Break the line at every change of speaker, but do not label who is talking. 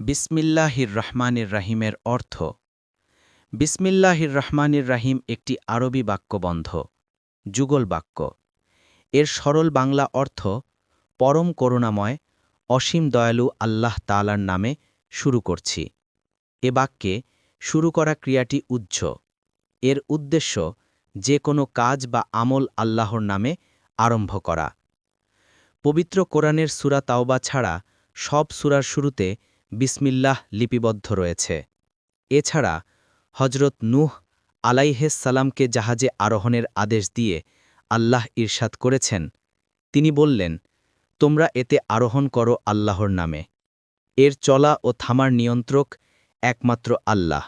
বিসমিল্লাহির রহমানির রাহিমের অর্থ বিসমিল্লাহির রহমানির রাহিম একটি আরবি বাক্যবন্ধ, যুগল বাক্য। এর সরল বাংলা অর্থ, পরম করুণাময়, অসীম দয়ালু আল্লাহ তালার নামে শুরু করছি। এ বাক্যে শুরু করা ক্রিয়াটি উজ্জ এর উদ্দেশ্য, যে কোনো কাজ বা আমল আল্লাহর নামে আরম্ভ করা। পবিত্র কোরআনের সুরা তাওবা ছাড়া সব সুরার শুরুতে বিসমিল্লাহ লিপিবদ্ধ রয়েছে। এছাড়া হজরত নূহ আলাইহেসালামকে জাহাজে আরোহণের আদেশ দিয়ে আল্লাহ ইরশাদ করেছেন। তিনি বললেন, তোমরা এতে আরোহণ করো আল্লাহর নামে। এর চলা ও থামার নিয়ন্ত্রক একমাত্র আল্লাহ।